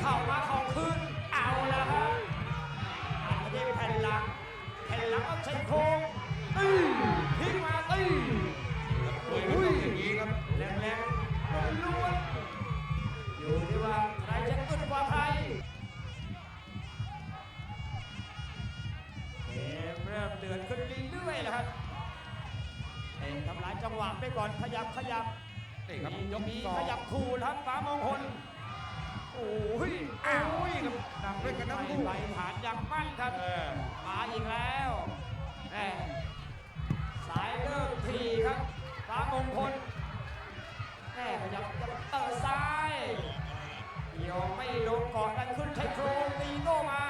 เข่ามาเข่าคืนเอาละครับอันนี้แผ่นหลังแผ่นหลังเอาใช้โครงตีทิ้งมาตีมวยมันต้องอย่างนี้ครับแรงๆล้วนๆอยู่ที่ว่าใครจะอึดกว่าใครเกมเริ่มเดือดขึ้นเรื่อยๆแล้วครับเป็นทำลายจังหวะไปก่อนขยับขยับนี่ครับมียกมีสอขงยับคูครับฟ้ามงคล โอ้ยอ้าวครับหนักด้วยกันทั้งคู่ไหลฐานอย่างมั่นครับเออมาอีกแล้วแม่สายเริ่มทีครับฟ้ามงคลแม่ขยับจะเตะซ้ายยอมไม่โดนกอดดันขึ้นใช้โครงตีโต้มา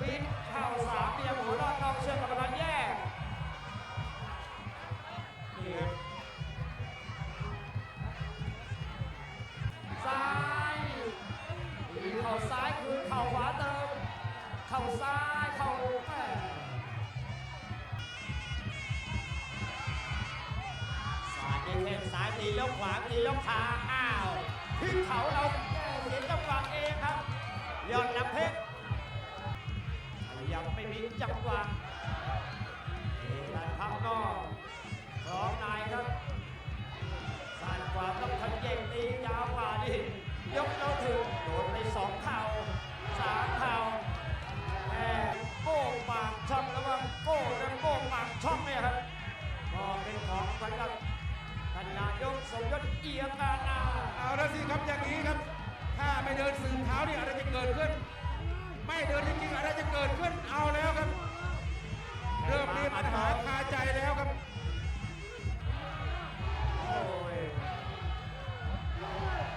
ปิดาซ้ายคืนเข่าขวาเติม เข่าซ้ายเข่าแม่สายเด้งซ้ายตียกขวาตียกขาอ้าวทิ้งเขาเราเสียจังหวะเองครับยอดน้ำเพชรยังไม่มีจังหวะ ช่องเนี่ยครับก็เป็นของสำหรับท่านนายกสมยศเอียกานาเอาละสิครับอย่างนี้ครับ ถ้าไม่เดินสืบเท้านี่อะไรจะเกิดขึ้น ไม่เดินจริงๆอะไรจะเกิดขึ้นเอาแล้วครับ เริ่มมีปัญหาคาใจแล้วครับโอ้ย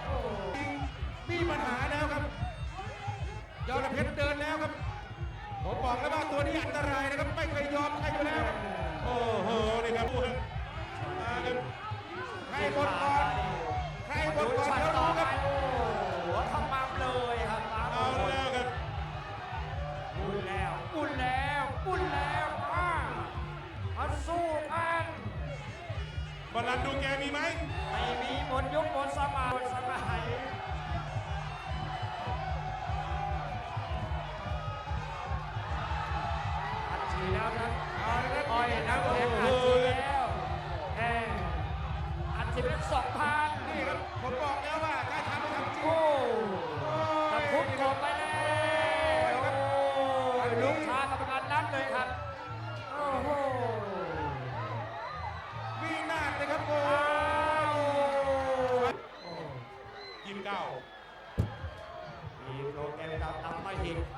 โอ้จริงมีปัญหาแล้วครับยอดเพชรเดิน ผมบอกแล้วว่าตัวนี้อันตรายนะครับ ไม่เคยยอมใครอยู่แล้วครับโอ้โห นี่ครับมาครับใครหมดก่อนใครหมดก่อนเดี๋ยวรู้ครับโอ้หัวขมับเลยครับฟ้าเอาแล้วครับอุ่นแล้วอุ่นแล้วอุ่นแล้วมามาสู้กันบอลลันดูแกมีไหมไม่มีหมดยุคหมดสมัย อัดฉีดเป็นสองพันนี่ครับผมบอกแล้วว่าถ้าทำไม่ทำจริงโอ้โอ้ตะยคุบกบไปแล้วโอ้ยลูกค้ากรรมการนับเลยครับโอ้โหวินาศเลยครับโอ้อ้าวกินเก้ามีโปรแกรมกับตำมาหินนะครับสำหรับย